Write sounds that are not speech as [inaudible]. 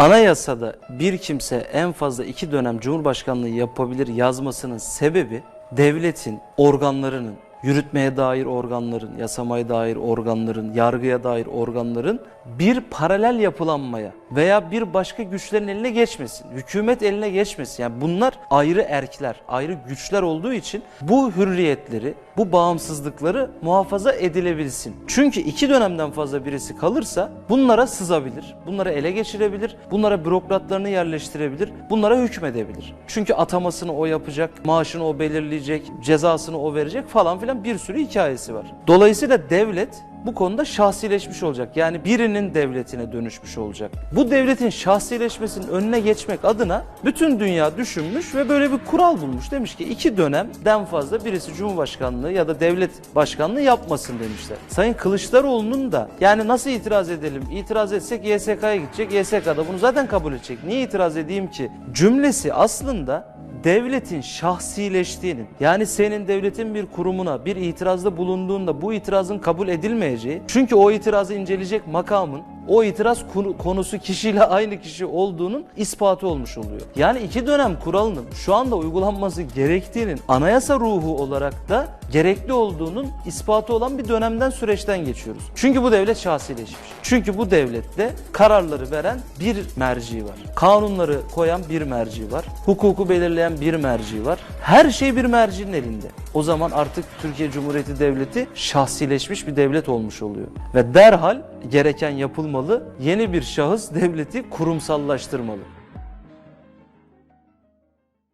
Anayasada bir kimse en fazla iki dönem Cumhurbaşkanlığı yapabilir yazmasının sebebi devletin organlarının yürütmeye dair organların, yasamaya dair organların, yargıya dair organların bir paralel yapılanmaya veya bir başka güçlerin eline geçmesin. Hükümet eline geçmesin. Yani bunlar ayrı erkler, ayrı güçler olduğu için bu hürriyetleri, bu bağımsızlıkları muhafaza edilebilsin. Çünkü iki dönemden fazla birisi kalırsa bunlara sızabilir, bunlara ele geçirebilir, bunlara bürokratlarını yerleştirebilir, bunlara hükmedebilir. Çünkü atamasını o yapacak, maaşını o belirleyecek, cezasını o verecek falan filan bir sürü hikayesi var. Dolayısıyla devlet bu konuda şahsileşmiş olacak. Yani birinin devletine dönüşmüş olacak. Bu devletin şahsileşmesinin önüne geçmek adına bütün dünya düşünmüş ve böyle bir kural bulmuş. Demiş ki iki dönemden fazla birisi Cumhurbaşkanlığı ya da devlet başkanlığı yapmasın demişler. Sayın Kılıçdaroğlu'nun da yani nasıl itiraz edelim? İtiraz etsek YSK'ya gidecek. YSK da bunu zaten kabul edecek. Niye itiraz edeyim ki? Cümlesi aslında devletin şahsileştiğinin yani senin devletin bir kurumuna bir itirazda bulunduğunda bu itirazın kabul edilmeyeceği çünkü o itirazı inceleyecek makamın o itiraz konu- konusu kişiyle [laughs] aynı kişi olduğunun ispatı olmuş oluyor. Yani iki dönem kuralının şu anda uygulanması gerektiğinin anayasa ruhu olarak da gerekli olduğunun ispatı olan bir dönemden süreçten geçiyoruz. Çünkü bu devlet şahsileşmiş. Çünkü bu devlette kararları veren bir merci var. Kanunları koyan bir merci var. Hukuku belirleyen bir merci var. Her şey bir mercinin elinde. O zaman artık Türkiye Cumhuriyeti Devleti şahsileşmiş bir devlet olmuş oluyor. Ve derhal gereken yapılmalı. Yeni bir şahıs devleti kurumsallaştırmalı.